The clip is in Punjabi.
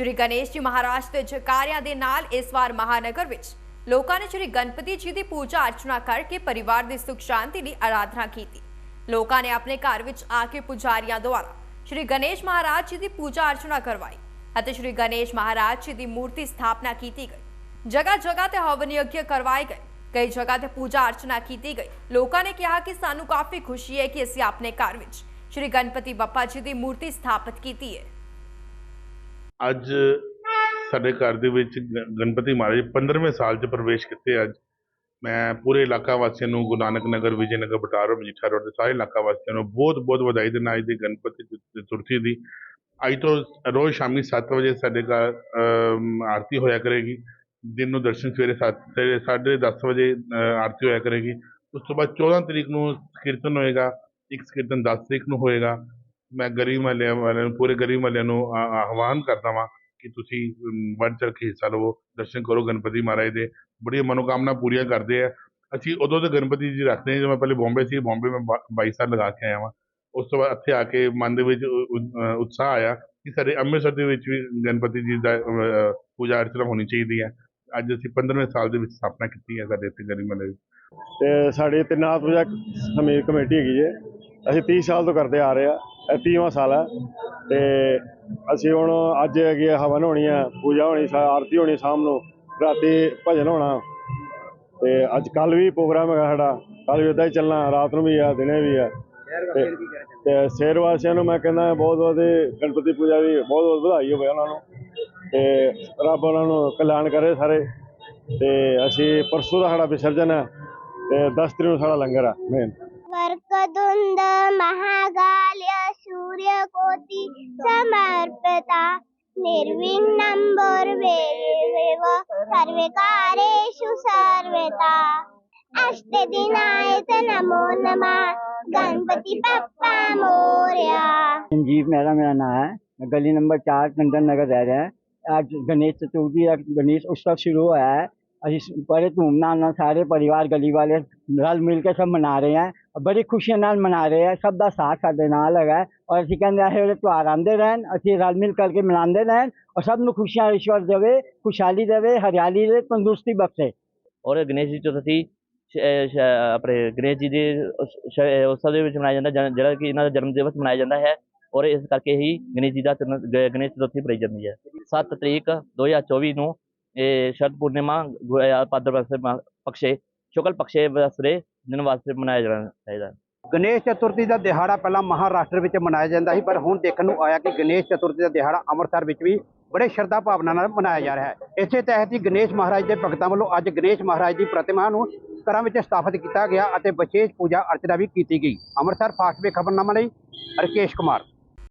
ਸ਼੍ਰੀ ਗਣੇਸ਼ ਜੀ ਮਹਾਰਾਜ ਦੇ ਜਕਾਰਿਆਂ ਦੇ ਨਾਲ ਇਸ ਵਾਰ ਮਹਾਨਗਰ ਵਿੱਚ ਲੋਕਾਂ ਨੇ ਸ਼੍ਰੀ ਗਣਪਤੀ ਜੀ ਦੀ ਪੂਜਾ ਅਰਚਨਾ ਕਰਕੇ ਪਰਿਵਾਰ ਦੀ ਸੁਖ ਸ਼ਾਂਤੀ ਲਈ ਆਰਾਧਨਾ ਕੀਤੀ ਲੋਕਾਂ ਨੇ ਆਪਣੇ ਘਰ ਵਿੱਚ ਆ ਕੇ ਪੁਜਾਰੀਆਂ ਦੁਆਰਾ ਸ਼੍ਰੀ ਗਣੇਸ਼ ਮਹਾਰਾਜ ਜੀ ਦੀ ਪੂਜਾ ਅਰਚਨਾ ਕਰਵਾਈ ਅਤੇ ਸ਼੍ਰੀ ਗਣੇਸ਼ ਮਹਾਰਾਜ ਜੀ ਦੀ ਮੂਰਤੀ ਸਥਾਪਨਾ ਕੀਤੀ ਗਈ ਜਗ੍ਹਾ ਜਗ੍ਹਾ ਤੇ ਹਵਨ ਯੱਗ ਕਰਵਾਏ ਗਏ ਕਈ ਜਗ੍ਹਾ ਤੇ ਪੂਜਾ ਅਰਚਨਾ ਕੀਤੀ ਗਈ ਲੋਕਾਂ ਨੇ ਕਿਹਾ ਕਿ ਸਾਨੂੰ ਕਾਫੀ ਖੁਸ਼ੀ ਹੈ ਕਿ ਅਸੀਂ ਆਪਣੇ ਘਰ ਵਿੱਚ ਸ਼੍ਰੀ ਗਣਪਤੀ ਬੱਪਾ ਜੀ ਦੀ ਮੂਰਤੀ ਸਥਾਪਿਤ ਕੀਤੀ ਹੈ ਅੱਜ ਸਾਡੇ ਘਰ ਦੇ ਵਿੱਚ ਗ- ਗਣਪਤੀ ਮਹਾਰਾਜ 15ਵੇਂ ਸਾਲ 'ਚ ਪ੍ਰਵੇਸ਼ ਕੀਤੇ ਅੱਜ। ਮੈਂ ਪੂਰੇ ਇਲਾਕਾ ਵਾਸੀਆਂ ਨੂੰ ਗੁਰੂ ਨਾਨਕ ਨਗਰ, ਵਿਜੇ ਨਗਰ, ਬਟਾਰੋ, ਮਜੀਠਾ ਰੋਡ ਦੇ ਸਾਰੇ ਇਲਾਕਾ ਵਾਸੀਆਂ ਨੂੰ ਬਹੁਤ ਬਹੁਤ ਵਧਾਈ ਦਿੰਦਾ ਅੱਜ ਦੀ ਗਣਪਤੀ ਚਤੁ- ਚਤੁਰਥੀ ਦੀ। ਅੱਜ ਤੋਂ ਰੋਜ਼ ਸ਼ਾਮੀ 7 ਵਜੇ ਸਾਡੇ ਘਰ ਆਰਤੀ ਹੋਇਆ ਕਰੇਗੀ। ਦਿਨ ਨੂੰ ਦਰਸ਼ਨ ਸਵੇਰੇ 7 ਸਾਢੇ 10 ਵਜੇ ਆਰਤੀ ਹੋਇਆ ਕਰੇਗੀ। ਉਸ ਤੋਂ ਬਾਅਦ 14 ਤਰੀਕ ਨੂੰ ਕੀਰਤਨ ਹੋਏਗਾ, ਇੱਕ ਕੀਰਤਨ 10 ਤਰੀਕ ਨੂੰ ਹੋਏਗਾ। ਮੈਂ ਗਰੀਬ ਮਹੱਲਿਆਂ ਵਾਲਿਆਂ ਨੂੰ ਪੂਰੇ ਗਰੀਬ ਮਹੱਲਿਆਂ ਨੂੰ ਆ- ਆਹਵਾਨ ਕਰਦਾ ਵਾਂ ਕਿ ਤੁਸੀਂ ਅਮ, ਵੱਧ ਚੜ੍ਹ ਕੇ ਹਿੱਸਾ ਲਵੋ ਦਰਸ਼ਨ ਕਰੋ ਗਣਪਤੀ ਮਹਾਰਾਜ ਦੇ। ਬੜੀਆਂ ਮਨੋਕਾਮਨਾ ਪੂਰੀਆਂ ਕਰਦੇ ਆ। ਅਸੀਂ ਉਦੋਂ ਦੇ ਗਣਪਤੀ ਜੀ ਰੱਖਦੇ ਹਾਂ ਜਦੋਂ ਮੈਂ ਪਹਿਲੇ ਬੰਬੇ ਸੀ ਬੰਬੇ ਮੈਂ 22 ਸਾਲ ਲਗਾ ਕੇ ਆਇਆ ਵਾਂ। ਉਸ ਤੋਂ ਬਾਅਦ ਇੱਥੇ ਆ ਕੇ ਮਨ ਦੇ ਵਿੱਚ ਉ- ਉ- ਅ, ਉਤਸ਼ਾਹ ਆਇਆ ਕਿ ਸਾਡੇ ਅੰਮ੍ਰਿਤਸਰ ਦੇ ਵਿੱਚ ਵੀ ਗਣਪਤੀ ਜੀ ਦਾ ਅ, ਪੂਜਾ ਅਰਚਨਾ ਹੋਣੀ ਚਾਹੀਦੀ ਹੈ। ਅੱਜ ਅਸੀਂ 15ਵੇਂ ਸਾਲ ਦੇ ਵਿੱਚ ਸਥਾਪਨਾ ਕੀਤੀ ਹੈ ਸਾਡੇ ਇੱਥੇ ਗਰੀਬ ਮਹੱਲੇ ਵਿੱਚ ਤੇ ਸਾਡੀ ਤੇ ਨਾਥ ਪੂਜਾ ਸਮੀਰ ਕਮੇਟੀ ਹੈਗੀ ਜੇ। ਅਸੀਂ 30 ਸਾਲ ਤੋਂ ਕਰਦੇ ਆ ਰਹੇ ਆ। ਤੀਵਾਂ ਸਾਲ ਹੈ ਤੇ ਅਸੀਂ ਹੁਣ ਅੱਜ ਹੈਗੀ ਹੈ ਹਵਨ ਹੋਣੀ ਹੈ ਪੂਜਾ ਹੋਣੀ ਸਾ ਆਰਤੀ ਹੋਣੀ ਸ਼ਾਮ ਨੂੰ ਰਾਤੀ ਭਜਨ ਹੋਣਾ। ਤੇ ਅੱਜ ਕੱਲ ਵੀ ਪ੍ਰੋਗਰਾਮ ਹੈਗਾ ਸਾਡਾ ਕੱਲ ਵੀ ਉਦਾਂ ਹੀ ਚੱਲਣਾ ਰਾਤ ਨੂੰ ਵੀ ਆ ਦਿਨੇ ਵੀ ਆ। ਤੇ- ਤੇ ਸ਼ਹਿਰ ਵਾਸੀਆਂ ਨੂੰ ਮੈਂ ਕਹਿੰਦਾ ਬਹੁਤ ਬਹੁਤ ਗਣਪਤੀ ਪੂਜਾ ਦੀ ਬਹੁਤ ਬਹੁਤ ਵਧਾਈ ਹੋਵੇ ਉਹਨਾਂ ਨੂੰ। ਤੇ ਰੱਬ ਉਹਨਾਂ ਨੂੰ ਕਲਿਆਣ ਕਰੇ ਸਾਰੇ। ਤੇ ਅਸੀਂ ਪਰਸੋਂ ਦਾ ਸਾਡਾ ਵਿਸਰਜਨ ਹੈ ਤੇ 10 ਤਰੀਕ ਨੂੰ ਸਾਡਾ ਲੰਗਰ ਆ ਮੇਨ ਵਰਕਦੁੰਦ ਮਹਾ सूर्यकोटि समर्पिता। निर्विघ्नं भवेदेव सर्वे कार्येषु सर्वदा अष्टदिनायत नमो नमः। गणपति बप्पा मोरया। संजीव मेरा मेरा नाम है। गली नंबर चार कंदन नगर रह रहे हैं। आज गणेश चतुर्थी गणेश उत्सव शुरू हुआ है। ਅਸੀਂ ਬੜੇ ਧੂਮਧਾਮ ਨਾਲ ਸਾਰੇ ਪਰਿਵਾਰ ਗਲੀ ਵਾਲੇ ਰਲ ਮਿਲ ਕੇ ਸਭ ਮਨਾ ਰਹੇ ਹਾਂ ਬੜੀ ਖੁਸ਼ੀਆਂ ਨਾਲ ਮਨਾ ਰਹੇ ਹਾਂ ਸਭ ਦਾ ਸਾਥ ਸਾਡੇ ਨਾਲ ਹੈਗਾ ਔਰ ਅਸੀਂ ਕਹਿੰਦੇ ਇਹ ਜਿਹੜੇ ਤਿਉਹਾਰ ਆਉਂਦੇ ਰਹਿਣ, ਅਸੀਂ ਰਲ ਮਿਲ ਕਰਕੇ ਮਨਾਉਂਦੇ ਰਹਿਣ ਔਰ ਸਭ ਨੂੰ ਖੁਸ਼ੀਆਂ ਈਸ਼ਵਰ ਦੇਵੇ, ਖੁਸ਼ਹਾਲੀ ਦੇਵੇ, ਹਰਿਆਲੀ ਦੇ ਤੰਦਰੁਸਤੀ ਬਖਸ਼ੇ। ਔਰ ਗਣੇਸ਼ ਜੀ ਚਤੁਰਥੀ ਸ਼- ਆਪਣੇ ਗਣੇਸ਼ ਜੀ ਦੇ ਉਸ- ਉਤਸਵ ਦੇ ਵਿੱਚ ਮਨਾਇਆ ਜਾਂਦਾ, ਜਨ- ਜਿਹੜਾ ਕਿ ਇਹਨਾਂ ਦਾ ਜਨਮ ਦਿਵਸ ਮਨਾਇਆ ਜਾਂਦਾ ਹੈ ਔਰ ਇਸ ਕਰਕੇ ਹੀ ਗਣੇਸ਼ ਜੀ ਦਾ ਗਣੇਸ਼ ਚਤੁਰਥੀ ਮਨਾਈ ਜਾਂਦੀ ਹੈ। 7 ਤਰੀਕ 2024 ਨੂੰ ਇਹ ਸ਼ਰਦ ਪੂਰਨਿਮਾ ਗੁ- ਅਹ ਭਾਦਰ ਵਰਸੇ ਪਕਸ਼ੇ ਵਾਸਤੇ ਮਨਾਇਆ ਜਾਣਾ ਚਾਹੀਦਾ ਹੈ ਗਣੇਸ਼ ਚਤੁਰਥੀ ਦਾ ਦਿਹਾੜਾ ਪਹਿਲਾਂ ਮਹਾਰਾਸ਼ਟਰ ਵਿੱਚ ਮਨਾਇਆ ਜਾਂਦਾ ਸੀ ਪਰ ਹੁਣ ਦੇਖਣ ਨੂੰ ਆਇਆ ਕਿ ਗਣੇਸ਼ ਚਤੁਰਥੀ ਦਾ ਦਿਹਾੜਾ ਅੰਮ੍ਰਿਤਸਰ ਵਿੱਚ ਵੀ ਬੜੇ ਸ਼ਰਧਾ ਭਾਵਨਾ ਨਾਲ ਮਨਾਇਆ ਜਾ ਰਿਹਾ ਹੈ ਇਸੇ ਤਹਿਤ ਹੀ ਗਣੇਸ਼ ਮਹਾਰਾਜ ਦੇ ਭਗਤਾਂ ਵੱਲੋਂ ਅੱਜ ਗਣੇਸ਼ ਮਹਾਰਾਜ ਦੀ ਪ੍ਰਤਿਮਾ ਨੂੰ ਘਰਾਂ ਵਿੱਚ ਸਥਾਪਿਤ ਕੀਤਾ ਗਿਆ ਅਤੇ ਵਿਸ਼ੇਸ਼ ਪੂਜਾ ਅਰਚਨਾ ਵੀ ਕੀਤੀ ਗਈ ਅੰਮ੍ਰਿਤਸਰ ਫਾਸਟ ਵੇ ਖਬਰਨਾਮਾ ਲਈ ਰਕੇਸ਼ ਕੁਮਾਰ